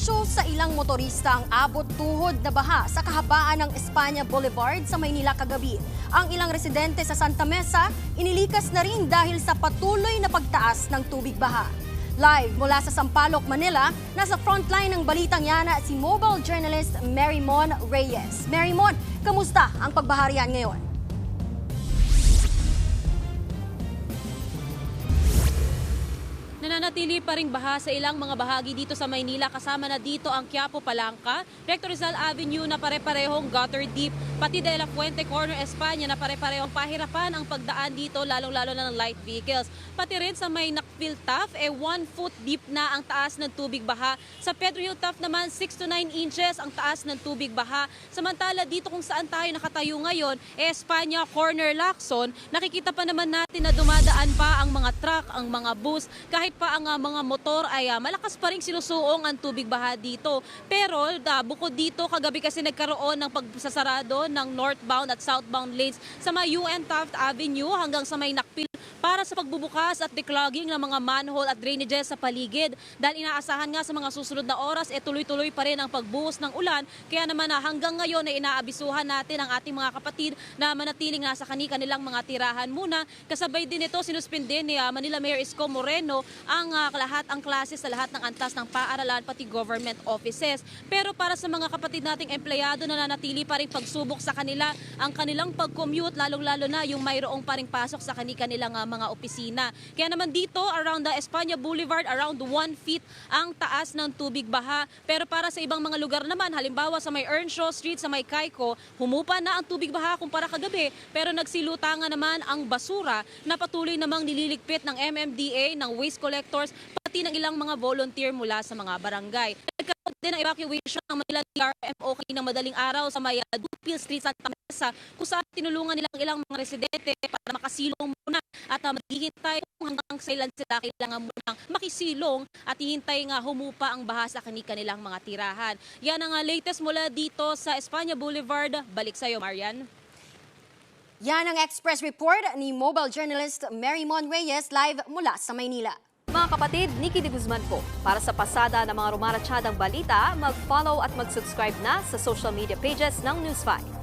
Issue sa ilang motorista ang abot tuhod na baha sa kahabaan ng Espanya Boulevard sa Maynila kagabi. Ang ilang residente sa Santa Mesa inilikas na rin dahil sa patuloy na pagtaas ng tubig baha. Live mula sa Sampaloc, Manila, nasa frontline ng balitang yana si mobile journalist Mary Mon Reyes. Mary Mon, kamusta ang pagbaharian ngayon? Nananatili pa ring baha sa ilang mga bahagi dito sa Maynila kasama na dito ang Quiapo Palangka, Rector Rizal Avenue na pare-parehong gutter deep, pati De La Fuente Corner Espanya na pare-parehong pahirapan ang pagdaan dito lalong-lalo na ng light vehicles. Pati rin sa may Nakpil Taft, eh 1 foot deep na ang taas ng tubig baha. Sa Pedro Hill Taft naman 6 to 9 inches ang taas ng tubig baha. Samantala dito kung saan tayo nakatayo ngayon, eh Espanya Corner Lacson, nakikita pa naman natin na dumadaan pa ang mga truck, ang mga bus, kahit pa ang uh, mga motor ay uh, malakas pa rin sinusuong ang tubig baha dito. Pero uh, bukod dito, kagabi kasi nagkaroon ng pagsasarado ng northbound at southbound lanes sa may UN Taft Avenue hanggang sa may Nakpil para sa pagbubukas at declogging ng mga manhole at drainages sa paligid. Dahil inaasahan nga sa mga susunod na oras, eh tuloy-tuloy pa rin ang pagbuhos ng ulan. Kaya naman na hanggang ngayon ay inaabisuhan natin ang ating mga kapatid na manatiling nasa kani-kanilang mga tirahan muna. Kasabay din ito, sinuspinde ni uh, Manila Mayor Isko Moreno ang uh, lahat ang klase sa lahat ng antas ng paaralan pati government offices. Pero para sa mga kapatid nating empleyado na nanatili pa rin pagsubok sa kanila ang kanilang pag-commute lalong-lalo na yung mayroong pa rin pasok sa kani-kanilang uh, mga opisina. Kaya naman dito around the Espanya Boulevard around 1 feet ang taas ng tubig baha. Pero para sa ibang mga lugar naman halimbawa sa may Earnshaw Street sa may Kaiko, humupa na ang tubig baha kumpara kagabi pero nagsilutangan naman ang basura na patuloy namang nililigpit ng MMDA ng waste collectors pati ng ilang mga volunteer mula sa mga barangay. Din ng evacuation ng Manila TRMO kaninang madaling araw sa may Dupil Street Santa Mesa kung saan tinulungan nilang ilang mga residente para makasilong muna at uh, maghihintay kung hanggang kailan sila kailangan munang makisilong at hihintay nga humupa ang baha sa kanilang mga tirahan. Yan ang uh, latest mula dito sa Espanya Boulevard. Balik sa'yo, Marian. Yan ang Express Report ni mobile journalist Mary Mon Reyes live mula sa Maynila. Mga kapatid, Nikki de Guzman po. Para sa pasada ng mga rumaratsyadang balita, mag-follow at mag-subscribe na sa social media pages ng News 5.